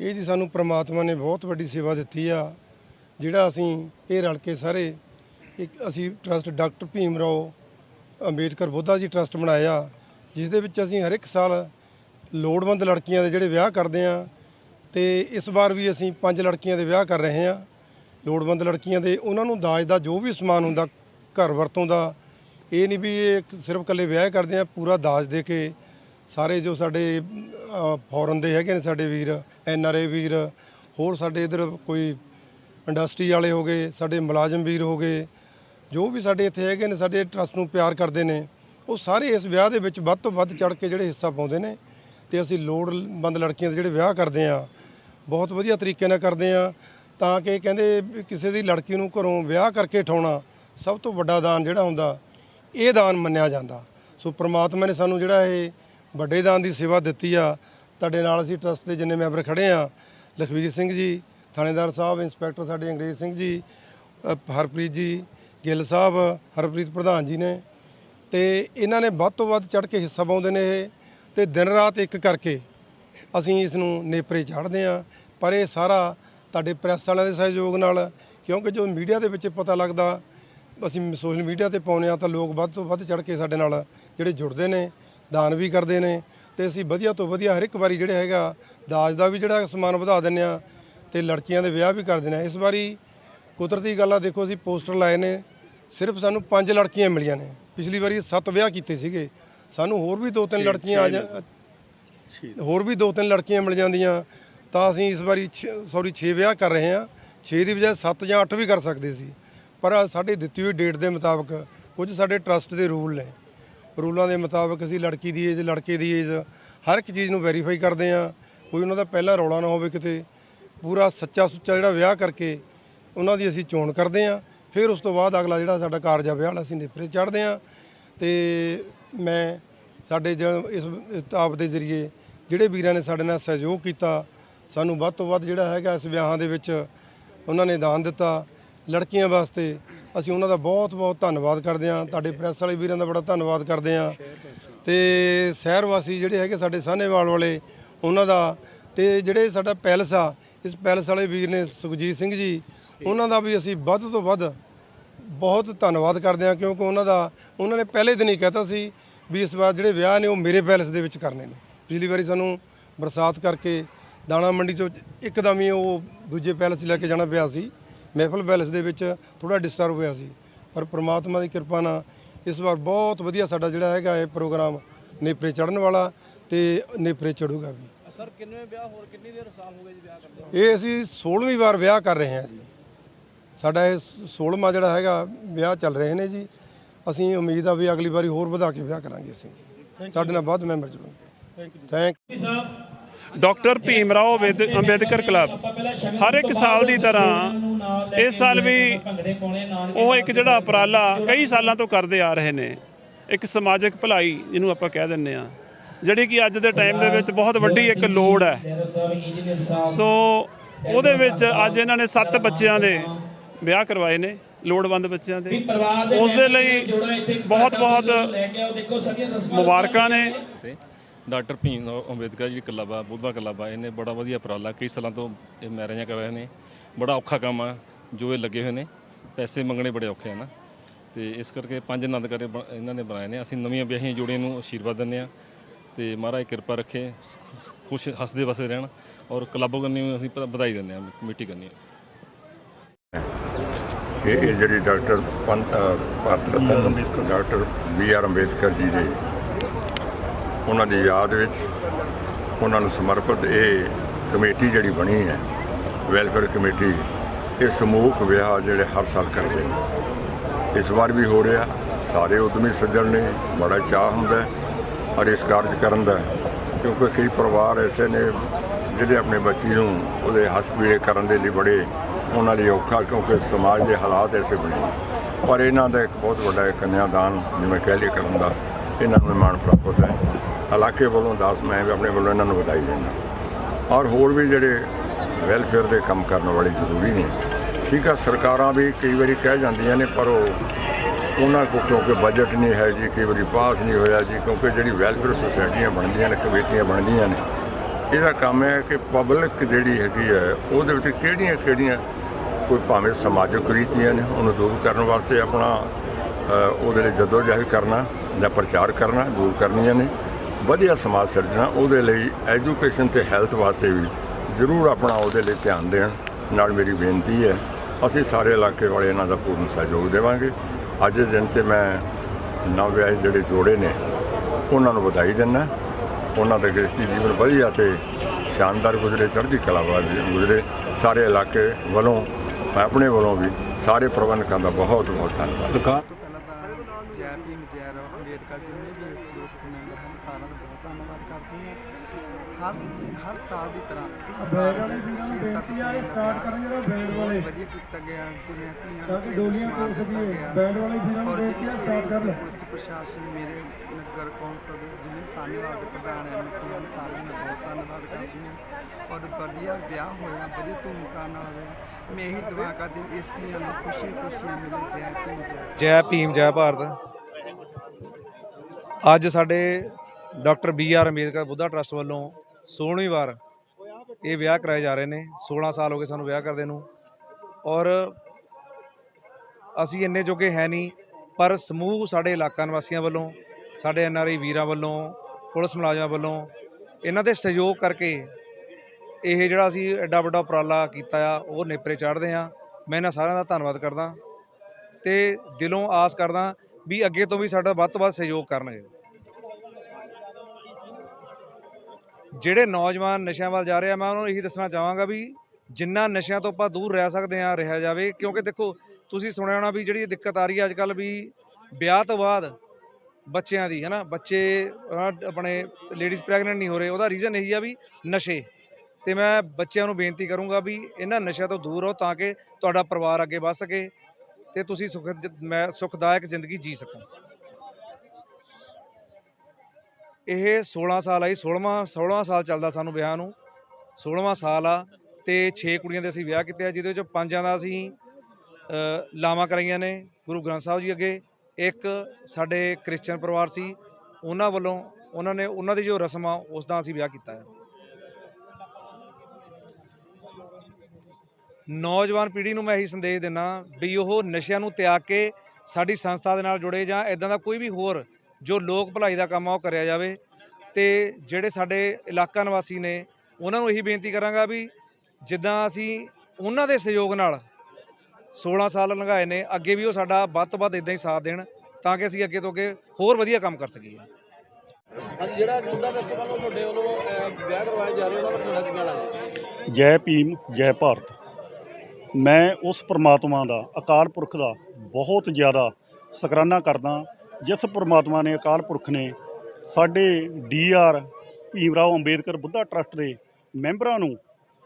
ਇਹ ਜੀ ਸਾਨੂੰ ਪ੍ਰਮਾਤਮਾ ਨੇ ਬਹੁਤ ਵੱਡੀ ਸੇਵਾ ਦਿੱਤੀ ਆ, ਜਿਹੜਾ ਅਸੀਂ ਇਹ ਰਲ ਕੇ ਸਾਰੇ ਇੱਕ ਅਸੀਂ trust doctor Bhim Rao Ambedkar Buddha ji trust ਬਣਾਇਆ, ਜਿਸ ਦੇ ਵਿੱਚ ਅਸੀਂ ਹਰ ਇੱਕ ਸਾਲ ਲੋੜਵੰਦ ਲੜਕੀਆਂ ਦੇ ਜਿਹੜੇ ਵਿਆਹ ਕਰਦੇ ਆ ਤੇ ਇਸ ਵਾਰ ਵੀ ਅਸੀਂ ਪੰਜ ਲੜਕੀਆਂ ਦੇ ਵਿਆਹ ਕਰ ਰਹੇ ਆ। ਲੋੜਵੰਦ ਲੜਕੀਆਂ ਦੇ, ਉਹਨਾਂ ਨੂੰ ਦਾਜ ਦਾ ਜੋ ਵੀ ਸਮਾਨ ਹੁੰਦਾ, ਘਰ ਵਰਤੋਂ ਦਾ, ਇਹ ਨਹੀਂ ਵੀ ਇਹ ਸਿਰਫ ਇਕੱਲੇ ਵਿਆਹ ਕਰਦੇ ਆ, ਪੂਰਾ ਦਾਜ ਦੇ ਕੇ ਸਾਰੇ ਜੋ ਸਾਡੇ ਫੋਰਨ ਦੇ ਹੈਗੇ ਨੇ ਸਾਡੇ ਵੀਰ, ਐਨ ਆਰ ਏ ਵੀਰ, ਹੋਰ ਸਾਡੇ ਇਧਰ ਕੋਈ ਇੰਡਸਟਰੀ ਵਾਲੇ ਹੋ ਗਏ, ਸਾਡੇ ਮੁਲਾਜ਼ਮ ਵੀਰ ਹੋ ਗਏ, ਜੋ ਵੀ ਸਾਡੇ ਇੱਥੇ ਹੈਗੇ ਨੇ, ਸਾਡੇ ਟਰਸਟ ਨੂੰ ਪਿਆਰ ਕਰਦੇ ਨੇ, ਉਹ ਸਾਰੇ ਇਸ ਵਿਆਹ ਦੇ ਵਿੱਚ ਵੱਧ ਤੋਂ ਵੱਧ ਚੜ ਕੇ ਜਿਹੜੇ ਹਿੱਸਾ ਪਾਉਂਦੇ ਨੇ ਤੇ ਅਸੀਂ ਲੋੜਵੰਦ ਲੜਕੀਆਂ ਦੇ ਜਿਹੜੇ ਵਿਆਹ ਕਰਦੇ ਆ ਬਹੁਤ ਵਧੀਆ ਤਰੀਕੇ ਨਾਲ ਕਰਦੇ ਆ ਤਾਂ ਕਿ ਕਹਿੰਦੇ ਕਿਸੇ ਦੀ ਲੜਕੀ ਨੂੰ ਘਰੋਂ ਵਿਆਹ ਕਰਕੇ ਠਾਉਣਾ ਸਭ ਤੋਂ ਵੱਡਾ ਦਾਨ ਜਿਹੜਾ ਹੁੰਦਾ, ਇਹ ਦਾਨ ਮੰਨਿਆ ਜਾਂਦਾ। ਸੋ ਪ੍ਰਮਾਤਮਾ ਨੇ ਸਾਨੂੰ ਜਿਹੜਾ ਇਹ ਵੱਡੇ ਦਾਨ ਦੀ ਸੇਵਾ ਦਿੱਤੀ ਆ। ਤੁਹਾਡੇ ਨਾਲ ਅਸੀਂ ਟਰਸਟ ਦੇ ਜਿੰਨੇ ਮੈਂਬਰ ਖੜੇ ਆ, ਲਖਵੀਰ ਸਿੰਘ ਜੀ, ਥਾਣੇਦਾਰ ਸਾਹਿਬ, ਇੰਸਪੈਕਟਰ ਸਾਡੇ ਅੰਗਰੇਜ਼ ਸਿੰਘ ਜੀ ਹਰਪ੍ਰੀਤ ਜੀ, ਗਿੱਲ ਸਾਹਿਬ, ਹਰਪ੍ਰੀਤ ਪ੍ਰਧਾਨ ਜੀ ਨੇ। ਤੇ ਇਹਨਾਂ ਨੇ ਵੱਧ ਤੋਂ ਵੱਧ ਚੜ ਕੇ ਹਿੱਸਾ ਪਾਉਂਦੇ ਨੇ ਇਹ। ਤੇ ਦਿਨ ਰਾਤ ਇੱਕ ਕਰਕੇ ਅਸੀਂ ਇਸ ਨੂੰ ਨੇਪਰੇ ਚਾੜਦੇ ਆ। ਪਰ ਇਹ ਸਾਰਾ ਤੁਹਾਡੇ ਪ੍ਰੈਸ ਵਾਲਿਆਂ ਦੇ ਸਹਿਯੋਗ ਨਾਲ, ਕਿਉਂਕਿ ਜੋ ਮੀਡੀਆ ਦੇ ਵਿੱਚ ਪਤਾ ਲੱਗਦਾ, ਅਸੀਂ ਸੋਸ਼ਲ ਮੀਡੀਆ ਤੇ ਪਾਉਂਦੇ ਆ ਤਾਂ ਲੋਕ ਵੱਧ ਤੋਂ ਵੱਧ ਚੜ ਕੇ ਸਾਡੇ ਨਾਲ ਜਿਹੜੇ ਜੁੜਦੇ ਨੇ। ਦਾਨ ਵੀ ਕਰਦੇ ਨੇ ਤੇ ਅਸੀਂ ਵਧੀਆ ਤੋਂ ਵਧੀਆ ਹਰ ਇੱਕ ਵਾਰੀ ਜਿਹੜੇ ਹੈਗਾ ਦਾਜ ਦਾ ਵੀ ਜਿਹੜਾ ਸਮਾਨ ਵਧਾ ਦਿੰਦੇ ਆ ਤੇ ਲੜਕੀਆਂ ਦੇ ਵਿਆਹ ਵੀ ਕਰ ਦਿੰਦੇ ਆ ਇਸ ਵਾਰੀ ਕੁਦਰਤੀ ਗੱਲ ਆ ਦੇਖੋ ਅਸੀਂ ਪੋਸਟਰ ਲਾਏ ਨੇ ਸਿਰਫ ਸਾਨੂੰ ਪੰਜ ਲੜਕੀਆਂ ਮਿਲੀਆਂ ਨੇ। ਪਿਛਲੀ ਵਾਰੀ ਸੱਤ ਵਿਆਹ ਕੀਤੇ ਸੀਗੇ। ਸਾਨੂੰ ਹੋਰ ਵੀ ਦੋ ਤਿੰਨ ਲੜਕੀਆਂ ਆ ਜਾ ਹੋਰ ਵੀ ਦੋ ਤਿੰਨ ਲੜਕੀਆਂ ਮਿਲ ਜਾਂਦੀਆਂ ਤਾਂ ਅਸੀਂ ਇਸ ਵਾਰੀ ਸੌਰੀ 6 ਵਿਆਹ ਕਰ ਰਹੇ ਹਾਂ। 6 ਦੀ ਬਜਾਏ 7 ਜਾਂ 8 ਵੀ ਕਰ ਸਕਦੇ ਸੀ। ਪਰ ਸਾਡੇ ਦਿੱਤੀ ਹੋਈ ਡੇਟ ਦੇ ਮੁਤਾਬਕ ਕੁਝ ਸਾਡੇ ਟਰਸਟ ਦੇ ਰੂਲ ਨੇ। ਰੂਲਾਂ ਦੇ ਮੁਤਾਬਕ ਅਸੀਂ ਲੜਕੀ ਦੀ ਏਜ ਲੜਕੇ ਦੀ ਏਜ ਹਰ ਇੱਕ ਚੀਜ਼ ਨੂੰ ਵੈਰੀਫਾਈ ਕਰਦੇ ਹਾਂ। ਕੋਈ ਉਹਨਾਂ ਦਾ ਪਹਿਲਾ ਰੌਲਾ ਨਾ ਹੋਵੇ ਕਿਤੇ। ਪੂਰਾ ਸੱਚਾ ਸੁੱਚਾ ਜਿਹੜਾ ਵਿਆਹ ਕਰਕੇ ਉਹਨਾਂ ਦੀ ਅਸੀਂ ਚੋਣ ਕਰਦੇ ਹਾਂ। ਫਿਰ ਉਸ ਤੋਂ ਬਾਅਦ ਅਗਲਾ ਜਿਹੜਾ ਸਾਡਾ ਕਾਰਜ ਆ, ਵਿਆਹ ਵਾਲਾ, ਅਸੀਂ ਨੇਪਰੇ ਚੜ੍ਹਦੇ ਹਾਂ। ਤੇ ਮੈਂ ਸਾਡੇ ਜ- ਇਸ ਕਿਤਾਬ ਦੇ ਜ਼ਰੀਏ ਜਿਹੜੇ ਵੀਰਾਂ ਨੇ ਸਾਡੇ ਨਾਲ ਸਹਿਯੋਗ ਕੀਤਾ, ਸਾਨੂੰ ਵੱਧ ਤੋਂ ਵੱਧ ਜਿਹੜਾ ਹੈਗਾ ਇਸ ਵਿਆਹਾਂ ਦੇ ਵਿੱਚ ਉਹਨਾਂ ਨੇ ਦਾਨ ਦਿੱਤਾ। ਲੜਕੀਆਂ ਵਾਸਤੇ ਅਸੀਂ ਉਹਨਾਂ ਦਾ ਬਹੁਤ ਬਹੁਤ ਧੰਨਵਾਦ ਕਰਦੇ ਹਾਂ। ਤੁਹਾਡੇ ਪ੍ਰੈਸ ਵਾਲੇ ਵੀਰਾਂ ਦਾ ਬੜਾ ਧੰਨਵਾਦ ਕਰਦੇ ਹਾਂ। ਤੇ ਸ਼ਹਿਰ ਵਾਸੀ ਜਿਹੜੇ ਹੈਗੇ ਸਾਡੇ ਸਾਹਨੇਵਾਲ ਵਾਲੇ, ਉਹਨਾਂ ਦਾ ਤੇ ਜਿਹੜੇ ਸਾਡਾ ਪੈਲਸ ਆ, ਇਸ ਪੈਲਸ ਵਾਲੇ ਵੀਰ ਨੇ ਸੁਖਜੀਤ ਸਿੰਘ ਜੀ, ਉਹਨਾਂ ਦਾ ਵੀ ਅਸੀਂ ਵੱਧ ਤੋਂ ਵੱਧ ਬਹੁਤ ਧੰਨਵਾਦ ਕਰਦੇ ਹਾਂ, ਕਿਉਂਕਿ ਉਹਨਾਂ ਦਾ, ਉਹਨਾਂ ਨੇ ਪਹਿਲੇ ਦਿਨ ਹੀ ਕਹਿਤਾ ਸੀ ਵੀ ਇਸ ਵਾਰ ਜਿਹੜੇ ਵਿਆਹ ਨੇ ਉਹ ਮੇਰੇ ਪੈਲਸ ਦੇ ਵਿੱਚ ਕਰਨੇ ਨੇ। ਪਿਛਲੀ ਵਾਰੀ ਸਾਨੂੰ ਬਰਸਾਤ ਕਰਕੇ ਦਾਣਾ ਮੰਡੀ ਚੋਂ ਇੱਕਦਮ ਹੀ ਉਹ ਦੂਜੇ ਪੈਲਸ ਲੈ ਕੇ ਜਾਣਾ ਪਿਆ ਸੀ। ਮਹਿਫਲ ਪੈਲਸ ਦੇ ਵਿੱਚ ਥੋੜਾ ਡਿਸਟਰਬ ਹੋਇਆ ਸੀ। ਪਰ ਪ੍ਰਮਾਤਮਾ ਦੀ ਕਿਰਪਾ ਨਾਲ ਇਸ ਵਾਰ ਬਹੁਤ ਵਧੀਆ ਸਾਡਾ ਜਿਹੜਾ ਹੈਗਾ ਇਹ ਪ੍ਰੋਗਰਾਮ ਨੇਪਰੇ ਚੜਨ ਵਾਲਾ ਤੇ ਨੇਪਰੇ ਚੜੂਗਾ ਵੀ। ਸਰ ਕਿੰਨੇ ਵਿਆਹ ਹੋਰ ਕਿੰਨੀ ਦੇਰ ਸਾਲ ਹੋ ਗਏ ਜੀ ਵਿਆਹ ਕਰਦੇ ਇਹ ਅਸੀਂ 16ਵੀਂ ਵਾਰ ਵਿਆਹ ਕਰ ਰਹੇ ਹਾਂ ਜੀ। ਸਾਡਾ ਇਹ 16ਵਾਂ ਜਿਹੜਾ ਹੈਗਾ ਵਿਆਹ ਚੱਲ ਰਹੇ ਨੇ ਜੀ। ਅਸੀਂ ਉਮੀਦ ਆ ਵੀ ਅਗਲੀ ਵਾਰੀ ਹੋਰ ਵਧਾ ਕੇ ਵਿਆਹ ਕਰਾਂਗੇ ਅਸੀਂ ਜੀ। ਸਾਡੇ ਨਾਲ ਵੱਧ member ਜੁੜਨਗੇ। Thank doctor Bhim Rao Ambed- Ambedkar club, ਹਰ ਇੱਕ ਸਾਲ ਦੀ ਤਰ੍ਹਾਂ ਇਸ ਸਾਲ ਵੀ ਉਹ ਇੱਕ ਜਿਹੜਾ ਉਪਰਾਲਾ ਕਈ ਸਾਲਾਂ ਤੋਂ ਕਰਦੇ ਆ ਰਹੇ ਨੇ। ਇੱਕ ਸਮਾਜਿਕ ਭਲਾਈ ਜਿਹਨੂੰ ਆਪਾਂ ਕਹਿ ਦਿੰਨੇ ਆ ਜਿਹੜੀ ਕਿ ਅੱਜ ਦੇ ਟਾਈਮ ਦੇ ਵਿੱਚ ਬਹੁਤ ਵੱਡੀ ਇੱਕ ਲੋੜ ਹੈ। ਸੋ ਉਹਦੇ ਵਿੱਚ ਅੱਜ ਇਹਨਾਂ ਨੇ ਸੱਤ ਬੱਚਿਆਂ ਦੇ ਵਿਆਹ ਕਰਵਾਏ ਨੇ, ਲੋੜਵੰਦ ਬੱਚਿਆਂ ਦੇ। ਉਸ ਦੇ ਲਈ ਬਹੁਤ ਬਹੁਤ ਮੁਬਾਰਕਾਂ ਨੇ। ਡਾਕਟਰ ਭੀਮ ਰਾਓ ਅੰਬੇਦਕਰ ਜੀ ਕਲੱਬ ਆ ਬੁੱਧਾ ਕਲੱਬ ਆ ਇਹਨੇ ਬੜਾ ਵਧੀਆ ਉਪਰਾਲਾ, ਕਈ ਸਾਲਾਂ ਤੋਂ ਇਹ ਮੈਰਿਜਾਂ ਕਰ ਰਹੇ ਨੇ। ਬੜਾ ਔਖਾ ਕੰਮ ਆ, ਜੋ ਇਹ ਲੱਗੇ ਹੋਏ ਨੇ, ਪੈਸੇ ਮੰਗਣੇ ਬੜੇ ਔਖੇ ਆ ਨਾ। ਤੇ ਇਸ ਕਰਕੇ ਪੰਜ ਆਨੰਦ ਕਰੇ ਬ- ਇਹਨਾਂ ਨੇ ਬਣਾਏ ਨੇ। ਅਸੀਂ ਨਵੀਆਂ ਵਿਆਹੀਆਂ ਜੋੜੀਆਂ ਨੂੰ ਆਸ਼ੀਰਵਾਦ ਦਿੰਦੇ ਆ ਤੇ ਮਹਾਰਾਜ ਕਿਰਪਾ ਰੱਖੇ, ਖੁਸ਼, ਹੱਸਦੇ ਵਸਦੇ ਰਹਿਣ ਔਰ ਕਲੱਬ ਕਰਨੀ ਨੂੰ ਅਸੀਂ ਵਧਾਈ ਦਿੰਦੇ ਆ ਕਮੇਟੀ ਕਰਨੀ ਇਹ ਜਿਹੜੀ doctor Bharat Ratna, doctor B R Ambedkar ji ਦੇ ਉਹਨਾਂ ਦੀ ਯਾਦ ਵਿੱਚ ਉਹਨਾਂ ਨੂੰ ਸਮਰਪਿਤ ਇਹ ਕਮੇਟੀ ਜਿਹੜੀ ਬਣੀ ਹੈ ਵੈਲਫੇਅਰ ਕਮੇਟੀ, ਇਹ ਸਮੂਹਕ ਵਿਆਹ ਜਿਹੜੇ ਹਰ ਸਾਲ ਕਰਦੇ ਨੇ ਇਸ ਵਾਰ ਵੀ ਹੋ ਰਿਹਾ, ਸਾਰੇ ਉਦਮੀ ਸੱਜਣ ਨੇ, ਬੜਾ ਚਾਹ ਹੁੰਦਾ ਔਰ ਇਸ ਕਾਰਜ ਕਰਨ ਦਾ, ਕਿਉਂਕਿ ਕਈ ਪਰਿਵਾਰ ਐਸੇ ਨੇ ਜਿਹੜੇ ਆਪਣੇ ਬੱਚੀ ਨੂੰ ਉਹਦੇ ਹੱਥ ਪੀੜੇ ਕਰਨ ਦੇ ਲਈ ਬੜੇ ਉਹਨਾਂ ਲਈ ਔਖਾ ਕਿਉਂਕਿ ਸਮਾਜ ਦੇ ਹਾਲਾਤ ਐਸੇ ਬਣੇ ਨੇ। ਪਰ ਇਹਨਾਂ ਦਾ ਇੱਕ ਬਹੁਤ ਵੱਡਾ ਕੰਨਿਆਦਾਨ, ਜਿਵੇਂ ਕਹਿ ਲਈ ਕਰਨ ਦਾ, ਇਹਨਾਂ ਨੂੰ ਮਾਣ ਪ੍ਰਾਪਤ ਹੈ ਇਲਾਕੇ ਵੱਲੋਂ ਦਾਸ ਮੈਂ ਵੀ ਆਪਣੇ ਵੱਲੋਂ ਇਹਨਾਂ ਨੂੰ ਵਧਾਈ ਦਿੰਦਾ। ਔਰ ਹੋਰ ਵੀ ਜਿਹੜੇ ਵੈਲਫੇਅਰ ਦੇ ਕੰਮ ਕਰਨ ਵਾਲੇ ਜ਼ਰੂਰੀ ਨੇ। ਠੀਕ ਆ, ਸਰਕਾਰਾਂ ਵੀ ਕਈ ਵਾਰੀ ਕਹਿ ਜਾਂਦੀਆਂ ਨੇ, ਪਰ ਉਹ ਉਹਨਾਂ ਕੋਲ ਕਿਉਂਕਿ ਬਜਟ ਨਹੀਂ ਹੈ ਜੀ, ਕਈ ਵਾਰੀ ਪਾਸ ਨਹੀਂ ਹੋਇਆ ਜੀ, ਕਿਉਂਕਿ ਜਿਹੜੀ ਵੈਲਫੇਅਰ ਸੁਸਾਇਟੀਆਂ ਬਣਦੀਆਂ ਨੇ, ਕਮੇਟੀਆਂ ਬਣਦੀਆਂ ਨੇ, ਇਹਦਾ ਕੰਮ ਹੈ ਕਿ ਪਬਲਿਕ ਜਿਹੜੀ ਹੈਗੀ ਹੈ, ਉਹਦੇ ਵਿੱਚ ਕਿਹੜੀਆਂ ਕਿਹੜੀਆਂ ਕੋਈ ਭਾਵੇਂ ਸਮਾਜਿਕ ਰੀਤੀਆਂ ਨੇ, ਉਹਨੂੰ ਦੂਰ ਕਰਨ ਵਾਸਤੇ ਆਪਣਾ ਉਹਦੇ ਲਈ ਜਦੋਜਹਿਦ ਕਰਨਾ ਜਾਂ ਪ੍ਰਚਾਰ ਕਰਨਾ ਦੂਰ ਕਰਨੀਆਂ ਨੇ। ਵਧੀਆ ਸਮਾਜ ਸਿਰਜਣਾ ਉਹਦੇ ਲਈ ਐਜੂਕੇਸ਼ਨ ਤੇ ਹੈਲਥ ਵਾਸਤੇ ਵੀ ਜ਼ਰੂਰ ਆਪਣਾ ਉਹਦੇ ਲਈ ਧਿਆਨ ਦੇਣ। ਨਾਲ ਮੇਰੀ ਬੇਨਤੀ ਹੈ ਅਸੀਂ ਸਾਰੇ ਇਲਾਕੇ ਵਾਲੇ ਇਹਨਾਂ ਦਾ ਪੂਰਨ ਸਹਿਯੋਗ ਦੇਵਾਂਗੇ। ਅੱਜ ਦੇ ਦਿਨ ਤੇ ਮੈਂ ਨਵ ਜਿਹੜੇ ਜੋੜੇ ਨੇ ਉਹਨਾਂ ਨੂੰ ਵਧਾਈ ਦਿੰਦਾ। ਉਹਨਾਂ ਦਾ ਗ੍ਰਸਤੀ ਜੀਵਨ ਵਧੀਆ ਤੇ ਸ਼ਾਨਦਾਰ ਗੁਜ਼ਰੇ ਚੜ੍ਹਦੀ ਕਲਾ ਵਾਲੀ ਗੁਜ਼ਰੇ। ਸਾਰੇ ਇਲਾਕੇ ਵੱਲੋਂ ਮੈਂ ਆਪਣੇ ਵੱਲੋਂ ਵੀ ਸਾਰੇ ਪ੍ਰਬੰਧਕਾਂ ਦਾ ਬਹੁਤ ਬਹੁਤ ਧੰਨਵਾਦ। ਸਰਕਾਰ ਤੋਂ ਪਹਿਲਾਂ ਤਾਂ ਜੈ ਭੀਮ ਜੈ ਰੋ ਅੰਬੇਦਕਰ ਜਿੰਨੇ ਵੀ ਇਸ ਮੈਂਬਰ ਹਨ ਸਾਰਿਆਂ ਦਾ ਬਹੁਤ ਧੰਨਵਾਦ ਕਰਦੀ ਹਾਂ। ਹਰ ਹਰ ਸਾਲ ਦੀ ਤਰ੍ਹਾਂ ਇਸ ਬੈਂਡ ਵਾਲੇ ਵੀਰਾਂ ਨੂੰ ਬੇਨਤੀ ਆ ਇਹ ਸਟਾਰਟ ਕਰਨ ਜਿਹੜਾ ਬੈਂਡ ਵਾਲੇ। ਵਧੀਆ ਕੀਤਾ ਗਿਆ ਜਿਵੇਂ ਧੀਆਂ ਤਾਂ ਕਿ ਡੋਲੀਆਂ ਤੋੜ ਸਕੀਏ। ਬੈਂਡ ਵਾਲੇ ਵੀਰਾਂ ਨੂੰ ਬੇਨਤੀ ਆ start ਕਰਨ। ਪੁਲਿਸ ਪ੍ਰਸ਼ਾਸਨ ਮੇਰੇ ਨਗਰ ਕੌਂਸਲ ਦੇ ਜਿੰਨੇ ਸਾਨੇਵਾਲ ਦੇ ਪ੍ਰਧਾਨ ਐਮਸੀ ਹਨ ਸਾਰਿਆਂ ਦਾ ਬਹੁਤ ਧੰਨਵਾਦ ਕਰਦੀ ਹਾਂ। ਔਰ ਵਧੀਆ ਵਿਆਹ ਹੋਇਆ ਬੜੀ ਧੂਮਧਾਮ ਨਾਲ। ਹੋਇਆ ਮੈਂ ਇਹੀ ਦੁਆ ਕਰਦੀ ਇਸ ਧੀਆਂ ਨੂੰ ਖੁਸ਼ੀ ਖੁਸ਼ੀ ਮਿਲੇ। ਜੈ ਭੀਮ ਜੈ ਜੈ ਭੀਮ ਜੈ ਭਾਰਤ। ਅੱਜ ਸਾਡੇ doctor B R Ambedkar Buddha trust ਵੱਲੋਂ 16ਵੀਂ ਵਾਰ ਇਹ ਵਿਆਹ ਕਰਾਏ ਜਾ ਰਹੇ ਨੇ 16 ਸਾਲ ਹੋ ਗਏ ਸਾਨੂੰ ਵਿਆਹ ਕਰਦੇ ਨੂੰ ਔਰ ਅਸੀਂ ਇੰਨੇ ਜੋਗੇ ਹੈ ਨਹੀਂ, ਪਰ ਸਮੂਹ ਸਾਡੇ ਇਲਾਕਾ ਨਿਵਾਸੀਆਂ ਵੱਲੋਂ, ਸਾਡੇ ਐਨ ਆਰ ਆਈ ਵੀਰਾਂ ਵੱਲੋਂ, ਪੁਲਿਸ ਮੁਲਾਜ਼ਮਾਂ ਵੱਲੋਂ ਇਹਨਾਂ ਦੇ ਸਹਿਯੋਗ ਕਰਕੇ ਇਹ ਜਿਹੜਾ ਅਸੀਂ ਐਡਾ ਵੱਡਾ ਉਪਰਾਲਾ ਕੀਤਾ ਆ, ਉਹ ਨੇਪਰੇ ਚਾੜਦੇ ਆ ਮੈਂ ਇਹਨਾਂ ਸਾਰਿਆਂ ਦਾ ਧੰਨਵਾਦ ਕਰਦਾ ਤੇ ਦਿਲੋਂ ਆਸ ਕਰਦਾ ਵੀ ਅੱਗੇ ਤੋਂ ਵੀ ਸਾਡਾ ਵੱਧ ਤੋਂ ਵੱਧ ਸਹਿਯੋਗ ਕਰਨਗੇ। ਜਿਹੜੇ ਨੌਜਵਾਨ ਨਸ਼ਿਆਂ ਵੱਲ ਜਾ ਰਹੇ ਆ, ਮੈਂ ਉਹਨਾਂ ਨੂੰ ਇਹੀ ਦੱਸਣਾ ਚਾਹਾਂਗਾ ਵੀ ਜਿੰਨਾ ਨਸ਼ਿਆਂ ਤੋਂ ਆਪਾਂ ਦੂਰ ਰਹਿ ਸਕਦੇ ਆ ਰਿਹਾ ਜਾਵੇ, ਕਿਉਂਕਿ ਦੇਖੋ, ਤੁਸੀਂ ਸੁਣਿਆ ਹੋਣਾ ਵੀ ਜਿਹੜੀ ਦਿੱਕਤ ਆ ਰਹੀ ਹੈ ਅੱਜ ਕੱਲ ਵੀ ਵਿਆਹ ਤੋਂ ਬਾਅਦ ਬੱਚਿਆਂ ਦੀ, ਹਨਾ, ਬੱਚੇ ਆਪਣੇ ਲੇਡੀਜ਼ ਪ੍ਰੈਗਨੈਂਟ ਨਹੀਂ ਹੋ ਰਹੇ, ਉਹਦਾ ਰੀਜ਼ਨ ਇਹੀ ਆ ਵੀ ਨਸ਼ੇ। ਤੇ ਮੈਂ ਬੱਚਿਆਂ ਨੂੰ ਬੇਨਤੀ ਕਰੂੰਗਾ ਵੀ ਇਹਨਾਂ ਨਸ਼ਿਆਂ ਤੋਂ ਦੂਰ ਰਹੋ ਤਾਂ ਕਿ ਤੁਹਾਡਾ ਪਰਿਵਾਰ ਅੱਗੇ ਵੱਧ ਸਕੇ ਤੇ ਤੁਸੀਂ ਸੁਖ, ਮੈਂ ਸੁਖਦਾਇਕ ਜ਼ਿੰਦਗੀ ਜੀ ਸਕੋ ਇਹ 16 ਸਾਲ ਆਈ 16ਵਾਂ 16ਵਾਂ ਸਾਲ ਚੱਲਦਾ ਸਾਨੂੰ ਵਿਆਹ ਨੂੰ। 16ਵਾਂ ਸਾਲ ਆ ਤੇ 6 ਕੁੜੀਆਂ ਦੇ ਅਸੀਂ ਵਿਆਹ ਕੀਤੇ ਆ ਜਿਹਦੇ ਵਿੱਚੋਂ ਪੰਜਾਂ ਦਾ ਅਸੀਂ ਅ, ਲਾਵਾਂ ਕਰਾਈਆਂ ਨੇ ਗੁਰੂ ਗ੍ਰੰਥ ਸਾਹਿਬ ਜੀ ਅੱਗੇ। ਇੱਕ ਸਾਡੇ ਕ੍ਰਿਸਚੀਅਨ ਪਰਿਵਾਰ ਸੀ ਉਹਨਾਂ ਵੱਲੋਂ ਉਹਨਾਂ ਨੇ ਉਹਨਾਂ ਦੀ ਜੋ ਰਸਮ ਆ ਉਸ ਦਾ ਅਸੀਂ ਵਿਆਹ ਕੀਤਾ ਹੈ ਨੌਜਵਾਨ ਪੀੜ੍ਹੀ ਨੂੰ ਮੈਂ ਇਹੀ ਸੰਦੇਸ਼ ਦਿੰਦਾ ਵੀ ਉਹ ਨਸ਼ਿਆਂ ਨੂੰ ਤਿਆਗ ਕੇ ਸਾਡੀ ਸੰਸਥਾ ਦੇ ਨਾਲ ਜੁੜੇ ਜਾਂ ਇਦਾਂ ਦਾ ਕੋਈ ਵੀ ਹੋਰ ਜੋ ਲੋਕ ਭਲਾਈ ਦਾ ਕੰਮ ਆ ਉਹ ਕਰਿਆ ਜਾਵੇ ਤੇ ਜਿਹੜੇ ਸਾਡੇ ਇਲਾਕਾ ਨਿਵਾਸੀ ਨੇ ਉਹਨਾਂ ਨੂੰ ਇਹੀ ਬੇਨਤੀ ਕਰਾਂਗਾ ਵੀ ਜਿੱਦਾਂ ਅਸੀਂ ਉਹਨਾਂ ਦੇ ਸਹਿਯੋਗ ਨਾਲ 16 ਸਾਲ ਲੰਘਾਏ ਨੇ ਅੱਗੇ ਵੀ ਉਹ ਸਾਡਾ ਵੱਧ ਤੋਂ ਵੱਧ ਇਦਾਂ ਹੀ ਸਾਥ ਦੇਣ ਤਾਂ ਕਿ ਅਸੀਂ ਅੱਗੇ ਤੋਂ ਅੱਗੇ ਹੋਰ ਵਧੀਆ ਕੰਮ ਕਰ ਸਕੀਏ। ਹਾਂਜੀ ਜਿਹੜਾ ਬੁੱਢਾ ਫੈਸਟੀਵਲ ਵੱਲੋਂ ਤੁਹਾਡੇ ਵੱਲੋਂ ਅਹ, ਵਿਆਹ ਕਰਵਾਏ ਜਾ ਰਹੇ ਉਹਨਾਂ ਬਾਰੇ ਤੁਹਾਡਾ ਕੀ ਕਹਿਣਾ ਹੈ? ਜੈ ਭੀਮ ਜੈ ਭਾਰਤ। ਮੈਂ ਉਸ ਪ੍ਰਮਾਤਮਾ ਦਾ ਅਕਾਲ ਪੁਰਖ ਦਾ ਬਹੁਤ ਜ਼ਿਆਦਾ ਸ਼ੁਕਰਾਨਾ ਕਰਦਾ ਜਿਸ ਪ੍ਰਮਾਤਮਾ ਨੇ, ਅਕਾਲ ਪੁਰਖ ਨੇ ਸਾਡੇ D R Bhim Rao Ambedkar Buddha trust ਦੇ ਮੈਂਬਰਾਂ ਨੂੰ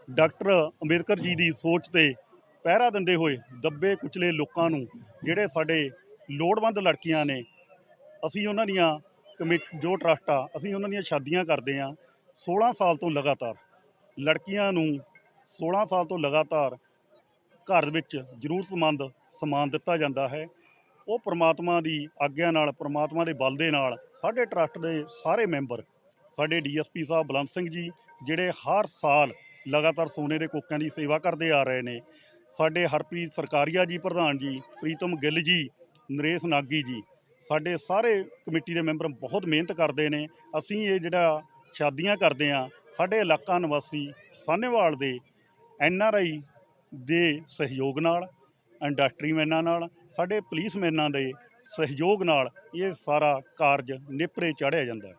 ਡਾਕਟਰ ਅੰਬੇਦਕਰ ਜੀ ਦੀ ਸੋਚ ਤੇ ਪਹਿਰਾ ਦਿੰਦੇ ਹੋਏ ਦੱਬੇ ਕੁਚਲੇ ਲੋਕਾਂ ਨੂੰ ਜਿਹੜੇ ਸਾਡੇ ਲੋੜਵੰਦ ਲੜਕੀਆਂ ਨੇ, ਅਸੀਂ ਉਹਨਾਂ ਦੀਆਂ ਕਮੇ ਜੋ ਟਰਸਟ ਆ, ਅਸੀਂ ਉਹਨਾਂ ਦੀਆਂ ਸ਼ਾਦੀਆਂ ਕਰਦੇ ਆ 16 ਸਾਲ ਤੋਂ ਲਗਾਤਾਰ ਲੜਕੀਆਂ ਨੂੰ 16 ਸਾਲ ਤੋਂ ਲਗਾਤਾਰ ਘਰ ਵਿੱਚ ਜ਼ਰੂਰਤਮੰਦ ਸਮਾਨ ਦਿੱਤਾ ਜਾਂਦਾ ਹੈ। ਉਹ ਪ੍ਰਮਾਤਮਾ ਦੀ ਆਗਿਆ ਨਾਲ, ਪ੍ਰਮਾਤਮਾ ਦੇ ਬਲ ਦੇ ਨਾਲ ਸਾਡੇ ਟਰਸਟ ਦੇ ਸਾਰੇ ਮੈਂਬਰ, ਸਾਡੇ ਡੀਐਸਪੀ ਸਾਹਿਬ ਬਲੰਤ ਸਿੰਘ ਜੀ, ਜਿਹੜੇ ਹਰ ਸਾਲ ਲਗਾਤਾਰ ਸੋਨੇ ਦੇ ਕੋਕਿਆਂ ਦੀ ਸੇਵਾ ਕਰਦੇ ਆ ਰਹੇ ਨੇ, ਸਾਡੇ ਹਰਪ੍ਰੀਤ ਸਰਕਾਰੀਆ ਜੀ, ਪ੍ਰਧਾਨ ਜੀ, ਪ੍ਰੀਤਮ ਗਿੱਲ ਜੀ, ਨਰੇਸ਼ ਨਾਗੀ ਜੀ, ਸਾਡੇ ਸਾਰੇ ਕਮੇਟੀ ਦੇ ਮੈਂਬਰ ਬਹੁਤ ਮਿਹਨਤ ਕਰਦੇ ਨੇ, ਅਸੀਂ ਇਹ ਜਿਹੜਾ ਸ਼ਾਦੀਆਂ ਕਰਦੇ ਆ ਸਾਡੇ ਇਲਾਕਾ ਨਿਵਾਸੀ ਸਾਨੇਵਾਲ ਦੇ ਐਨ ਆਰ ਆਈ ਦੇ ਸਹਿਯੋਗ ਨਾਲ ਇੰਡਸਟਰੀਮੈਨਾਂ ਨਾਲ ਸਾਡੇ ਪੁਲਿਸਮੈਨਾਂ ਦੇ ਸਹਿਯੋਗ ਨਾਲ ਇਹ ਸਾਰਾ ਕਾਰਜ ਨੇਪਰੇ ਚਾੜਿਆ ਜਾਂਦਾ